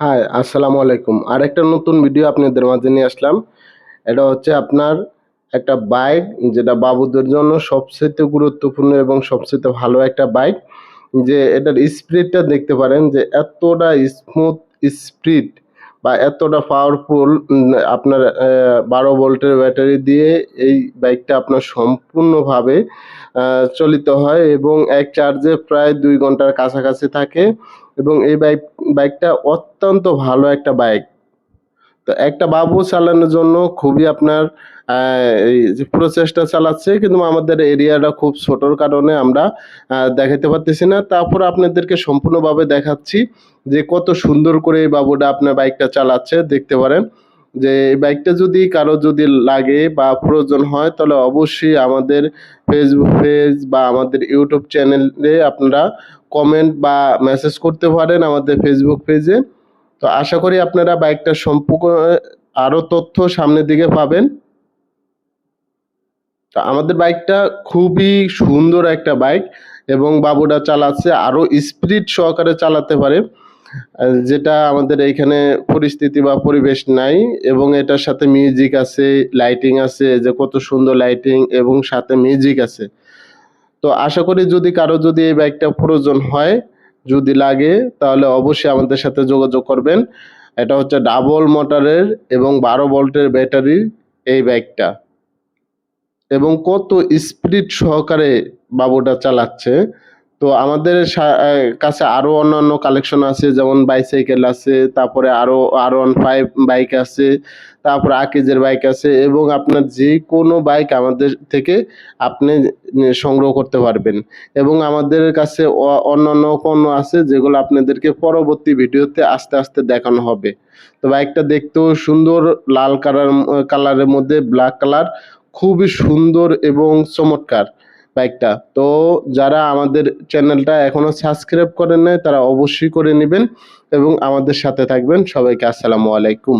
High আসসালামু আলাইকুম। আর একটা নতুন ভিডিও আপনাদের মাঝে নিয়ে আসলাম। এটা হচ্ছে আপনার একটা বাইক যেটা বাবুদের জন্য সবচেয়ে গুরুত্বপূর্ণ এবং সবচেয়ে ভালো একটা বাইক যে এটার স্পিডটা দেখতে পারেন যে এতটা স্মুথ স্পিড বা এতটা পাওয়ারফুল আপনার বারো ভোল্টের ব্যাটারি দিয়ে এই বাইকটা আপনার সম্পূর্ণভাবে চলিত হয় এবং এক চার্জে প্রায় দুই ঘণ্টার কাছাকাছি থাকে এবং এই বাইক, বাইকটা অত্যন্ত ভালো একটা বাইক। তো একটা বাবু চালানোর জন্য খুবই আপনার প্রচেষ্টা চালাচ্ছে, কিন্তু আমাদের এরিয়াটা খুব ছোটোর কারণে আমরা দেখাতে পারতেছি না। তারপর আপনাদেরকে সম্পূর্ণভাবে দেখাচ্ছি যে কত সুন্দর করে এই বাবুটা আপনার বাইকটা চালাচ্ছে, দেখতে পারেন। যে এই বাইকটা যদি কারও যদি লাগে বা প্রয়োজন হয়, তাহলে অবশ্যই আমাদের ফেসবুক পেজ বা আমাদের ইউটিউব চ্যানেলে আপনারা কমেন্ট বা মেসেজ করতে পারেন আমাদের ফেসবুক পেজে তো আশা করি আপনারা বাইকটা সম্পূর্ণ আরও তথ্য সামনের দিকে পাবেন। তো আমাদের বাইকটা খুবই সুন্দর একটা বাইক এবং বাবুটা চালাচ্ছে আরও স্পিড সহকারে চালাতে পারে। যেটা আমাদের এইখানে পরিস্থিতি বা পরিবেশ নাই এবং এটার সাথে মিউজিক আছে, লাইটিং আছে যে কত সুন্দর লাইটিং এবং সাথে মিউজিক আছে। তো আশা করি যদি কারও যদি এই বাইকটা প্রয়োজন হয় যদি লাগে, তাহলে অবশ্যই আমাদের সাথে যোগাযোগ করবেন। এটা হচ্ছে ডাবল মোটরের এবং বারো ভোল্টের ব্যাটারি এই ব্যাগটা এবং কত স্পিড সহকারে বাবুটা চালাচ্ছে। তো আমাদের কাছে আরও অন্যান্য কালেকশন আছে, যেমন বাইসাইকেল আছে, তারপরে আরও, আর ওয়ান ফাইভ বাইক আছে, তারপরে আকিজের বাইক আছে এবং আপনার যে কোনো বাইক আমাদের থেকে আপনি সংগ্রহ করতে পারবেন। এবং আমাদের কাছে অন্যান্য পণ্য আছে যেগুলো আপনাদেরকে পরবর্তী ভিডিওতে আস্তে আস্তে দেখানো হবে। তো বাইকটা দেখতেও সুন্দর লাল কালার কালারের মধ্যে ব্ল্যাক কালার খুবই সুন্দর এবং চমৎকার। বাইকটা তো যারা আমাদের চ্যানেলটা এখনও সাবস্ক্রাইব করেন নাই, তারা অবশ্যই করে নেবেন এবং আমাদের সাথে থাকবেন। সবাইকে আসসালামু আলাইকুম।